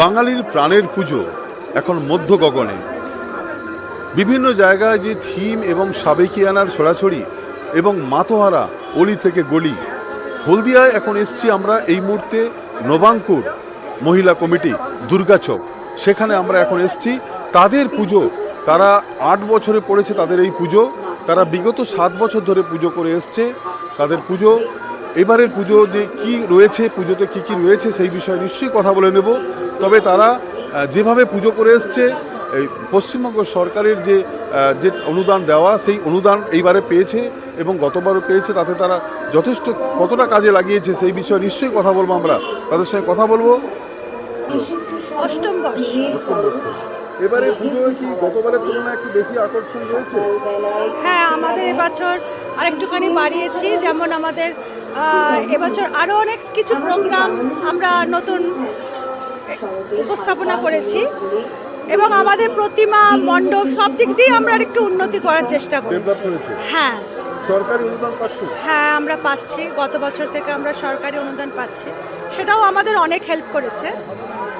বাঙালির প্রাণের পুজো এখন মধ্য গগনে। বিভিন্ন জায়গায় যে থিম এবং সাবেকিয়ানার ছড়াছড়ি এবং মাতোহারা অলি থেকে গলি, হলদিয়ায় এখন এসছি আমরা এই মুহূর্তে নবাঙ্কুর মহিলা কমিটি দুর্গাচক সেখানে আমরা এখন এসছি। তাদের পুজো, তারা আট বছরে পড়েছে তাদের এই পুজো, তারা বিগত সাত বছর ধরে পুজো করে এসছে। তাদের পুজো এবারের পুজো যে কি রয়েছে পুজোতে কি কি রয়েছে সেই বিষয়ে নিশ্চয়ই কথা বলে নেব। তবে তারা যেভাবে পুজো করে এসছে এই পশ্চিমবঙ্গ সরকারের যে যে অনুদান দেওয়া সেই অনুদান এইবারে পেয়েছে এবং গতবারও পেয়েছে। তাতে তারা যথেষ্ট কতটা কাজে লাগিয়েছে সেই বিষয়ে নিশ্চয়ই কথা বলব আমরা। তাদের সঙ্গে কথা বলব। অষ্টম বর্ষ। এবারে পুজোয় কি গতবারের তুলনায় একটু বেশি আকর্ষণ রয়েছে? হ্যাঁ আমাদের এবছর আরেকটুখানি বাড়িয়েছি। যেমন আমাদের এবছর আরও অনেক কিছু প্রোগ্রাম আমরা নতুন উপস্থাপনা করেছি এবং আমাদের প্রতিমা মণ্ডপ সব দিক দিয়ে আমরা একটু উন্নতি করার চেষ্টা করেছি। হ্যাঁ। সরকারি অনুদান পাচ্ছে? হ্যাঁ আমরা পাচ্ছি। গত বছর থেকে আমরা সরকারি অনুদান পাচ্ছি। সেটাও আমাদের অনেক হেল্প করেছে।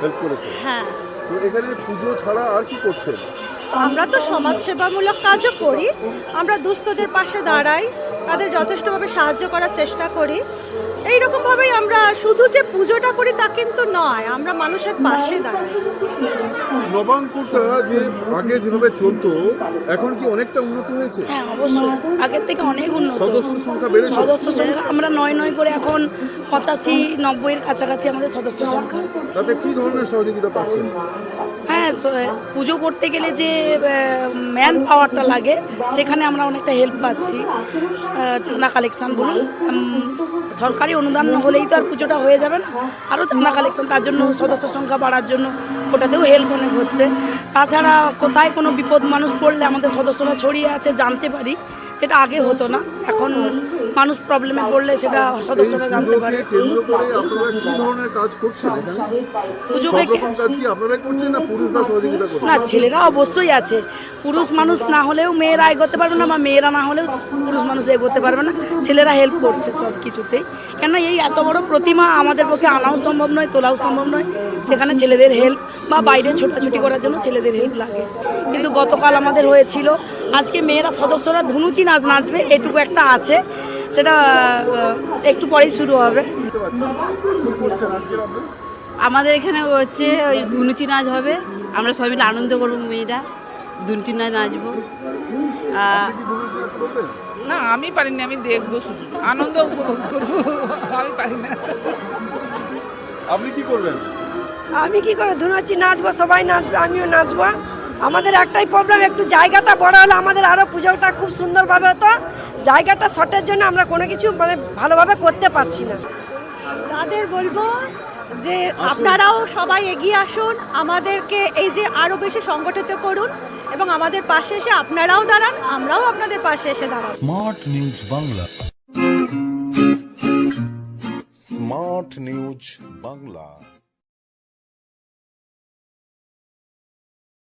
হেল্প করেছে? হ্যাঁ। তো এখানে পুজো ছাড়া আর কি করছেন? আমরা তো সমাজসেবামূলক কাজও করি। আমরা দুস্থদের পাশে দাঁড়াই। তাদের যথেষ্টভাবে সাহায্য করার চেষ্টা করি। এইরকমভাবেই আমরা শুধু যে পুজোটা করি তা কিন্তু নয় আমরা মানুষের পাশে দাঁড়াই। নবাঙ্কুরটা যে আগে যেভাবে চলতো এখন কি অনেকটা উন্নত হয়েছে? হ্যাঁ অবশ্যই। আগের থেকে অনেক উন্নত। সদস্য সংখ্যা বেড়েছে? সদস্য সংখ্যা আমরা নয় নয় করে এখন পঁচাশি নব্বইয়ের কাছাকাছি আমাদের সদস্য সংখ্যা। তাতে কি ধরনের সহযোগিতা পাচ্ছেন? হ্যাঁ পুজো করতে গেলে যে ম্যান পাওয়ারটা লাগে সেখানে আমরা অনেকটা হেল্প পাচ্ছি। চাঁদা কালেকশন বলুন। সরকারি অনুদান হলেই তো আর পুজোটা হয়ে যাবে না। আরও চাঁদা কালেকশান, তার জন্য সদস্য সংখ্যা বাড়ার জন্য ওটাতেও হেল্প অনেক হচ্ছে। তাছাড়া কোথায় কোনো বিপদ মানুষ পড়লে আমাদের সদস্যরা ছড়িয়ে আছে, জানতে পারি। এটা আগে হতো না। এখন মানুষ প্রবলেমে পড়লে সেটা সদস্যরা জানতে পারে। পুজোকে না ছেলেরা অবশ্যই আছে। পুরুষ মানুষ না হলেও মেয়েরা এগোতে পারবে না বা মেয়েরা না হলেও পুরুষ মানুষ এগোতে পারবে না। ছেলেরা হেল্প করছে সব কিছুতেই। কেন এই এত বড় প্রতিমা আমাদের পক্ষে আনাও সম্ভব নয় তোলাও সম্ভব নয়। সেখানে ছেলেদের হেল্প বা বাইরে ছোটাছুটি করার জন্য ছেলেদের হেল্প লাগে। কিন্তু গতকাল আমাদের হয়েছিল। আজকে মেয়েরা সদস্যরা ধুনুচি নাচ নাচবে এটুকু একটা আছে। সেটা একটু পরেই শুরু হবে। আমাদের এখানে হচ্ছে ওই ধুনুচি নাচ হবে। আমরা সবাই মিলে আনন্দ করব মেয়েরা। ধুনুচি নাচ নাচবো। ধরনের কাজ করবেন না আমি পারিনি আমি দেখব শুধু। আনন্দ উপভোগ করব। আমি পারি না। আপনি কি করবেন? আমি কি করে ধুনাচ্ছি নাচবো? সবাই নাচবে আমিও নাচবো। আমাদের একটাই প্রবলেম একটু জায়গাটা বড় হলে আমাদের আরও পুজোটা খুব সুন্দরভাবে হতো। জায়গাটা শর্টের জন্য আমরা কোনো কিছু মানে ভালোভাবে করতে পারছি না। তাদের বলব যে আপনারাও সবাই এগিয়ে আসুন আমাদেরকে এই যে আরও বেশি সংগঠিত করুন এবং আমাদের পাশে এসে আপনারাও দাঁড়ান আমরাও আপনাদের পাশে এসে দাঁড়ান Smart News Bangla Smart News Bangla